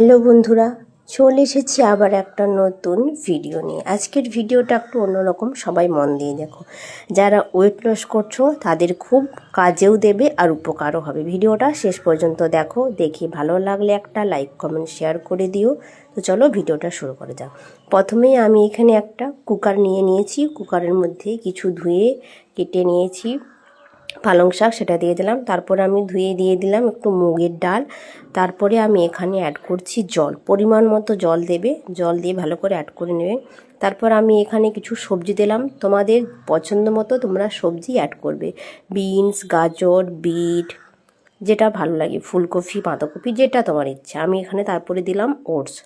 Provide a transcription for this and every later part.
Hello বন্ধুরা, চলে এসেছি আবার একটা নতুন ভিডিও নিয়ে। আজকের ভিডিওটা একটু অন্যরকম, সবাই মন দিয়ে দেখো। যারা ওয়েট লস করছ, তাদের খুব কাজেও দেবে আর উপকারও হবে। ভিডিওটা শেষ পর্যন্ত দেখো, দেখি ভালো লাগলে একটা লাইক কমেন্ট শেয়ার করে দিও। তো চলো ভিডিওটা শুরু করে যাও প্রথমেই আমি এখানে একটা কুকার নিয়ে নিয়েছি। কুকারের মধ্যে কিছু ধুয়ে কেটে নিয়েছি। পালং শাক সেটা দিয়ে দিলাম। তারপরে আমি ধুয়ে দিয়ে দিলাম একটু মুগের ডাল। তারপরে আমি এখানে অ্যাড করছি জল। পরিমাণ মতো জল দেবে। জল দিয়ে ভালো করে অ্যাড করে নেবে। তারপর আমি এখানে কিছু সবজি দিলাম। তোমাদের পছন্দ মতো তোমরা সবজি অ্যাড করবে। বিনস গাজর, বিট, যেটা ভালো লাগে। ফুলকপি, বাঁধাকপি, যেটা তোমার ইচ্ছা। আমি এখানে তারপরে দিলাম ওটস।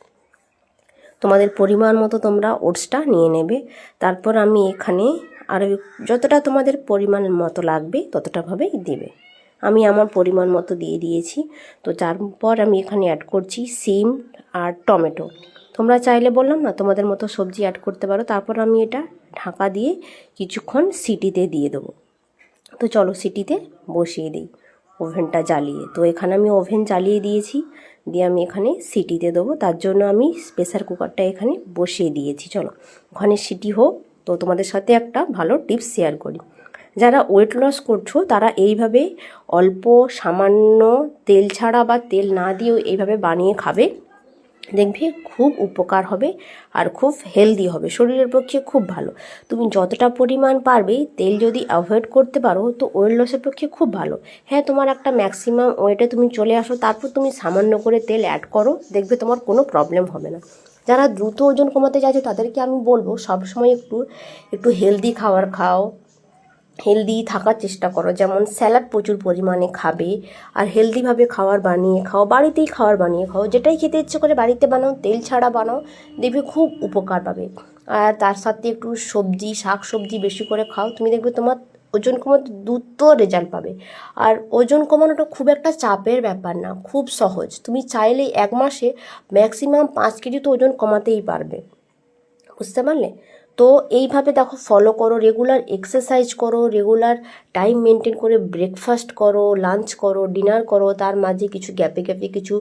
তোমাদের পরিমাণ মতো তোমরা ওটসটা নিয়ে নেবে। তারপর আমি এখানে আর যতটা তোমাদের পরিমাণ মতো লাগবে ততটাভাবেই দেবে। আমি আমার পরিমাণ মতো দিয়ে দিয়েছি। তো তারপর আমি এখানে অ্যাড করছি সিম আর টমেটো। তোমরা চাইলে বললাম না, তোমাদের মতো সবজি অ্যাড করতে পারো। তারপর আমি এটা ঢাকা দিয়ে কিছুক্ষণ সিটিতে দিয়ে দেবো। তো চলো সিটিতে বসিয়ে দিই, ওভেনটা জ্বালিয়ে। তো এখানে আমি ওভেন জ্বালিয়ে দিয়েছি, দিয়ে আমি এখানে সিটিতে দেবো। তার জন্য আমি প্রেসার কুকারটা এখানে বসিয়ে দিয়েছি। চলো, ওখানে সিটি হোক। তো তোমাদের সাথে একটা ভালো টিপস শেয়ার করি। যারা ওয়েট লস করছ, তারা এইভাবে অল্প সামান্য তেল ছাড়া বা তেল না দিয়েও এইভাবে বানিয়ে খাবে। দেখবে খুব উপকার হবে আর খুব হেলদি হবে। শরীরের পক্ষে খুব ভালো। তুমি যতটা পরিমাণ পারবে তেল যদি অ্যাভয়েড করতে পারো তো ওয়েট লসের পক্ষে খুব ভালো। হ্যাঁ তোমার একটা ম্যাক্সিমাম ওয়েটে তুমি চলে আসো, তারপর তুমি সামান্য করে তেল অ্যাড করো, দেখবে তোমার কোনো প্রবলেম হবে না। যারা দ্রুত ওজন কমাতে চাইছে তাদেরকে আমি বলব সবসময় একটু একটু হেলদি খাবার খাও হেলদি থাকার চেষ্টা করো। যেমন স্যালাড প্রচুর পরিমাণে খাবে আর হেলদিভাবে খাবার বানিয়ে খাও, বাড়িতেই খাবার বানিয়ে খাও, যেটাই খেতে ইচ্ছে করে বাড়িতে বানাও, তেল ছাড়া বানাও, দেখবে খুব উপকার পাবে। আর তার সাথে একটু সবজি, শাক সবজি বেশি করে খাও, তুমি দেখবে তোমার ওজন কমাতে দ্রুত রেজাল্ট পাবে। আর ওজন কমানোটা খুব একটা চাপের ব্যাপার না, খুব সহজ। তুমি চাইলেই এক মাসে ম্যাক্সিমাম পাঁচ কেজি তো ওজন কমাতেই পারবে। বুঝতে পারলে? তো এইভাবে দেখো ফলো করো রেগুলার এক্সারসাইজ করো রেগুলার টাইম মেনটেন করে ব্রেকফাস্ট করো লাঞ্চ করো ডিনার করো, তার মাঝে কিছু গ্যাপে গ্যাপে কিছু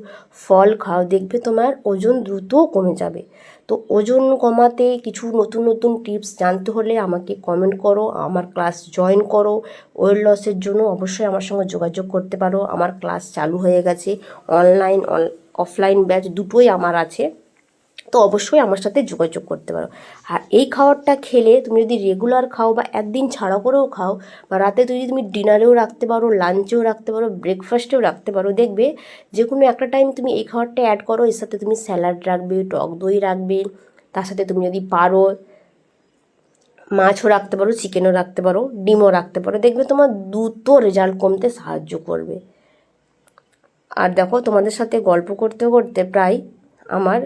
ফল খাও, দেখবে তোমার ওজন দ্রুত কমে যাবে। তো ওজন কমাতে কিছু নতুন নতুন টিপস জানতে হলে আমাকে কমেন্ট করো, আমার ক্লাস জয়েন করো ওয়েট লসের জন্য অবশ্যই আমার সঙ্গে যোগাযোগ করতে পারো। আমার ক্লাস চালু হয়ে গেছে অনলাইন অফলাইন ব্যাচ দুটোই আমার আছে। তো অবশ্যই আমার সাথে যোগাযোগ করতে পারো। আর এই খাবারটা খেলে তুমি যদি রেগুলার খাও বা একদিন ছাড়া করেও খাও বা রাতে যদি তুমি ডিনারেও রাখতে পারো লাঞ্চেও রাখতে পারো ব্রেকফাস্টেও রাখতে পারো, দেখবে যে কোনো একটা টাইম তুমি এই খাবারটা অ্যাড করো, এর সাথে তুমি স্যালাড রাখবে, টক দই রাখবে, তার সাথে তুমি যদি পারো, মাছও রাখতে পারো চিকেনও রাখতে পারো, ডিমও রাখতে পারো, দেখবে তোমার দ্রুত রেজাল্ট কমতে সাহায্য করবে। আর দেখো তোমাদের সাথে গল্প করতে করতে প্রায় আমার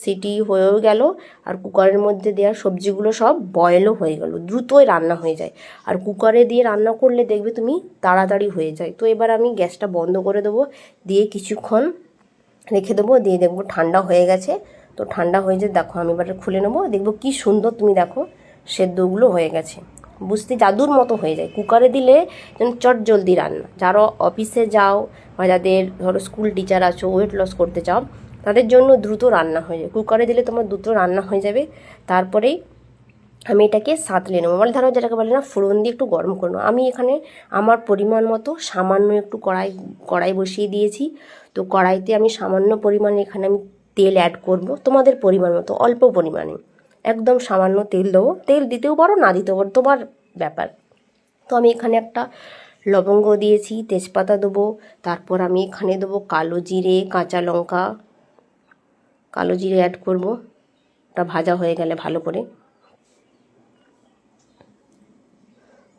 সিটি হয়েও গেল আর কুকারের মধ্যে দেওয়া সবজিগুলো সব বয়েলও হয়ে গেল, দ্রুতই রান্না হয়ে যায়। আর কুকারে দিয়ে রান্না করলে দেখবে তুমি তাড়াতাড়ি হয়ে যায়। তো এবার আমি গ্যাসটা বন্ধ করে দেবো, দিয়ে কিছুক্ষণ রেখে দেবো, দিয়ে দেখব ঠান্ডা হয়ে গেছে। তো ঠান্ডা হয়ে যে দেখো আমি এবার খুলে নেব, দেখব কি সুন্দর তুমি দেখো সেদ্ধগুলো হয়ে গেছে। বুঝতে জাদুর মতো হয়ে যায়। কুকারে দিলে যেন চট জলদি রান্না। যারা অফিসে যাও বা যাদের ধরো স্কুল টিচার আছো ওয়েট লস করতে চাও তাদের জন্য দ্রুত রান্না হয়ে যায়। কুকারে দিলে তোমার দ্রুত রান্না হয়ে যাবে। তারপরেই আমি এটাকে সাঁতলে নেব। মানে ধরো যেটাকে বলে না, ফোড়ন দিয়ে একটু গরম করব আমি এখানে আমার পরিমাণ মতো সামান্য একটু কড়াই কড়াই বসিয়ে দিয়েছি। তো কড়াইতে আমি সামান্য পরিমাণে এখানে আমি তেল অ্যাড করব। তোমাদের পরিমাণ মতো, অল্প পরিমাণে। একদম সামান্য তেল দেবো। তেল দিতেও পারো, না দিতেও পারো, তোমার ব্যাপার। তো আমি এখানে একটা লবঙ্গ দিয়েছি, তেজপাতা দেবো। তারপর আমি এখানে দেবো কালো জিরে, কাঁচা লঙ্কা। কালো জিরে অ্যাড করব। ওটা ভাজা হয়ে গেলে ভালো করে।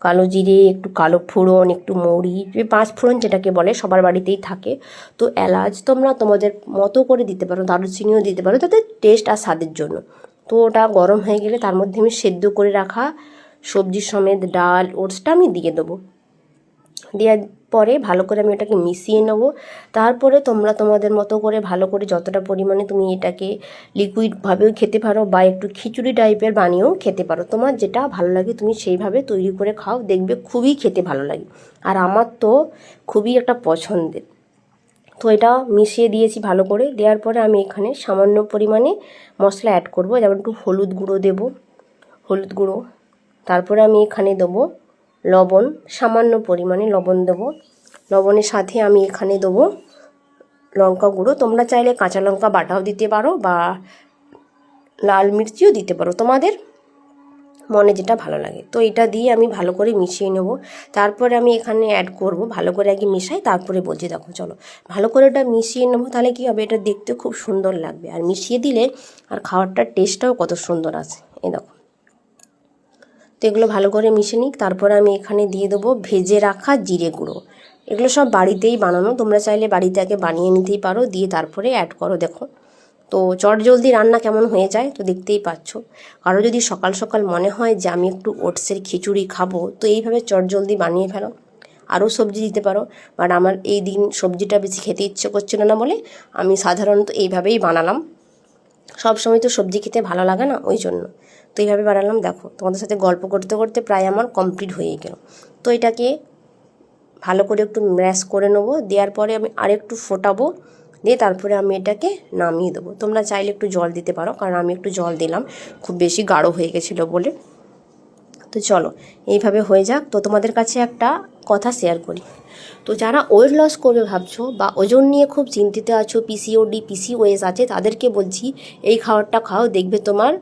কালো জিরে, একটু কালো ফোড়ন, একটু মৌরি পাঁচ ফোড়ন যেটাকে বলে, সবার বাড়িতেই থাকে। তো এলাচ তোমরা তোমাদের মতো করে দিতে পারো, দারুচিনিও দিতে পারো, তাতে টেস্ট আর স্বাদের জন্য। তো ওটা গরম হয়ে গেলে তার মধ্যে আমি সেদ্ধ করে রাখা সবজির সমেত, ডাল, ওটসটা আমি দিয়ে দেবো। দেওয়ার পরে ভালো করে আমি এটাকে মিশিয়ে নেব। তারপরে তোমরা তোমাদের মতো করে ভালো করে যতটা পরিমাণে তুমি এটাকে লিকুইডভাবেও খেতে পারো বা একটু খিচুড়ি টাইপের বানিয়েও খেতে পারো। তোমার যেটা ভালো লাগে তুমি সেইভাবে তৈরি করে খাও, দেখবে খুবই খেতে ভালো লাগে। আর আমার তো খুবই একটা পছন্দের। তো এটা মিশিয়ে দিয়েছি ভালো করে, দেওয়ার পরে আমি এখানে সামান্য পরিমাণে মশলা অ্যাড করব। যেমন একটু হলুদ গুঁড়ো দেব, হলুদ গুঁড়ো। তারপরে আমি এখানে দেবো লবণ, সামান্য পরিমাণে লবণ দেবো। লবণের সাথে আমি এখানে দেবো লঙ্কা গুঁড়ো। তোমরা চাইলে কাঁচা লঙ্কা বাটাও দিতে পারো বা লাল মির্চিও দিতে পারো। তোমাদের মনে যেটা ভালো লাগে। তো এটা দিয়ে আমি ভালো করে মিশিয়ে নেব। তারপরে আমি এখানে অ্যাড করব, ভালো করে আগে মিশাই, তারপরে বলছি, দেখো, চলো। ভালো করে ওটা মিশিয়ে নেব, তাহলে কী হবে? এটা দেখতে খুব সুন্দর লাগবে। আর মিশিয়ে দিলে আর খাবারটার টেস্টটাও কত সুন্দর আছে। এই দেখো। তো এগুলো ভালো করে মিশে নিই তারপরে আমি এখানে দিয়ে দেবো ভেজে রাখা জিরে গুঁড়ো। এগুলো সব বাড়িতেই বানানো। তোমরা চাইলে বাড়িতে আগে বানিয়ে নিতেই পারো। দিয়ে তারপরে অ্যাড করো, দেখো। তো চট জলদি রান্না কেমন হয়ে যায় তো দেখতেই পাচ্ছ। কারও যদি সকাল সকাল মনে হয় যে আমি একটু ওটসের খিচুড়ি খাব, তো এইভাবে চট জলদি বানিয়ে ফেলো। আরও সবজি দিতে পারো। বাট আমার এই দিন সবজিটা বেশি খেতে ইচ্ছে করছিল না বলে আমি সাধারণত এইভাবেই বানালাম। সব সময় তো সবজি খেতে ভালো লাগে না, ওই জন্য। তো এইভাবে বানালাম, দেখো, তোমাদের সাথে গল্প করতে করতে প্রায় আমার কমপ্লিট হয়ে গেল। তো এটাকে ভালো করে একটু ম্যাশ করে নেব, দেওয়ার পরে আমি আরেকটু ফোটাবো, দিয়ে তারপরে আমি এটাকে নামিয়ে দেবো। তোমরা চাইলে একটু জল দিতে পারো, কারণ আমি একটু জল দিলাম, খুব বেশি গাঢ় হয়ে গেছিল বলে। তো চলো, এইভাবে হয়ে যাক। তো তোমাদের কাছে একটা কথা শেয়ার করি। তো যারা ওয়েট লস করবে ভাবছ, বা ওজন নিয়ে খুব চিন্তিত আছো পিসিওডি পিসিওএস আছে, তাদেরকে বলছি, এই খাবারটা খাও, দেখবে তোমার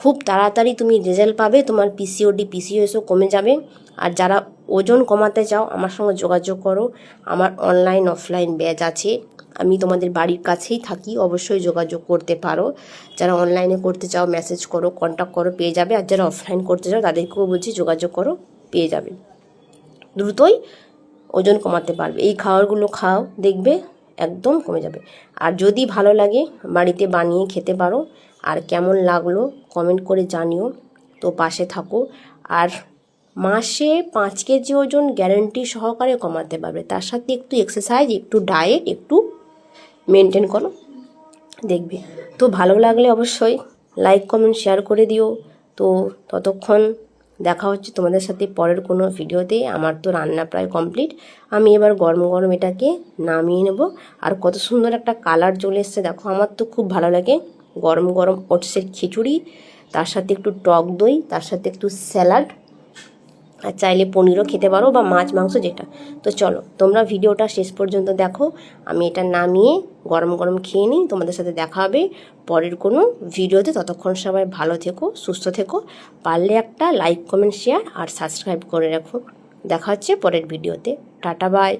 খুব তাড়াতাড়ি তুমি রেজাল্ট পাবে, তোমার পিসিওডি পিসিওএসও কমে যাবে। আর যারা ওজন কমাতে চাও, আমার সঙ্গে যোগাযোগ করো। আমার অনলাইন অফলাইন ব্যাচ আছে। আমি তোমাদের বাড়ির কাছেই থাকি, অবশ্যই যোগাযোগ করতে পারো। যারা অনলাইনে করতে চাও মেসেজ করো কন্ট্যাক্ট করো, পেয়ে যাবে। আর যারা অফলাইন করতে চাও, তাদেরকেও বলছি, যোগাযোগ করো, পেয়ে যাবে। দ্রুতই ওজন কমাতে পারবে। এই খাবারগুলো খাও, দেখবে একদম কমে যাবে। আর যদি ভালো লাগে, বাড়িতে বানিয়ে খেতে পারো। আর কেমন লাগল কমেন্ট করে জানিও। তো পাশে থাকো। আর মাসে পাঁচ কেজি ওজন গ্যারেন্টি সহকারে কমাতে পারবে। তার সাথে একটু এক্সারসাইজ একটু ডায়েট একটু মেনটেন করো। দেখবে। তো ভালো লাগলে অবশ্যই লাইক কমেন্ট শেয়ার করে দিও। তো ততক্ষণ দেখা হচ্ছে তোমাদের সাথে পরের কোনো ভিডিওতে। আমার তো রান্না প্রায় কমপ্লিট আমি এবার গরম গরম এটাকে নামিয়ে নেব। আর কত সুন্দর একটা কালার চলে এসছে। দেখো, আমার তো খুব ভালো লাগে। গরম গরম ওটসের খিচুড়ি, তার সাথে একটু টক দই, তার সাথে একটু স্যালাড, আর চাইলে পনিরও খেতে পারো বা মাছ, মাংস যেটা। তো চলো, তোমরা ভিডিওটা শেষ পর্যন্ত দেখো। আমি এটা নামিয়ে গরম গরম খেয়ে নিই। তোমাদের সাথে দেখা হবে পরের কোনো ভিডিওতে। ততক্ষণ সবাই ভালো থেকো, সুস্থ থেকো। পারলে একটা লাইক কমেন্ট শেয়ার আর সাবস্ক্রাইব করে রাখো। দেখা হচ্ছে পরের ভিডিওতে। Tata bye